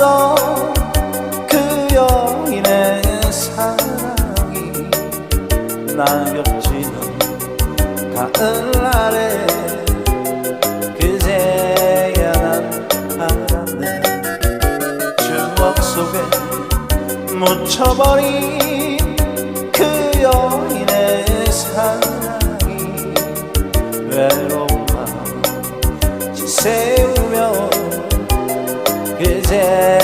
걸었던 그 여인의 사랑이 낙엽지는 가을날에 그제야 난 알았네 추억 속에 묻혀버린 그 여인의 사랑이 외로운 마음 지새우며 그제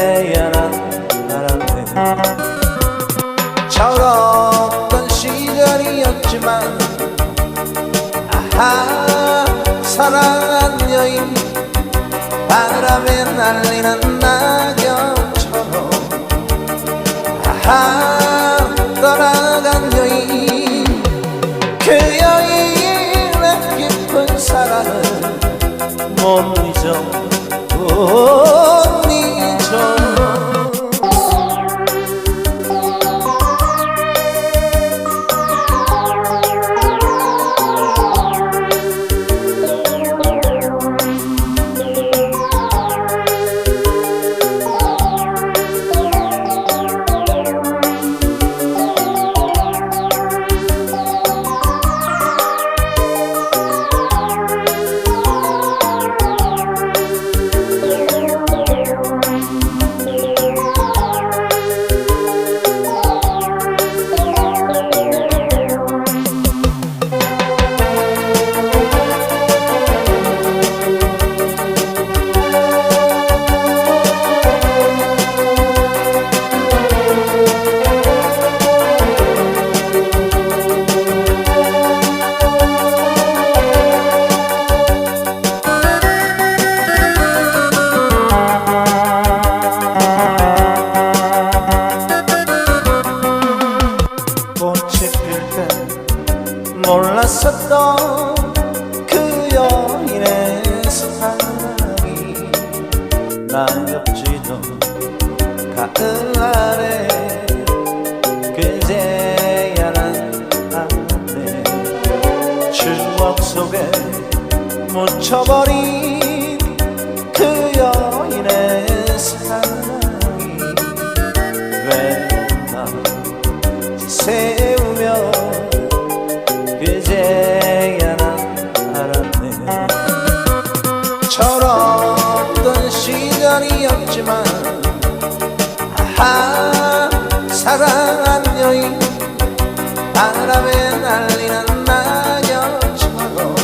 철없던 시절이었지만 아하 사랑한 여인 바람에 날리는 낙엽처럼. 아하 몰랐었던 그 여인의 사랑이 낙엽지도 가을 아래 그제야 난 알았네 추억 속에 묻혀버린 바람에 날리는 낙엽처럼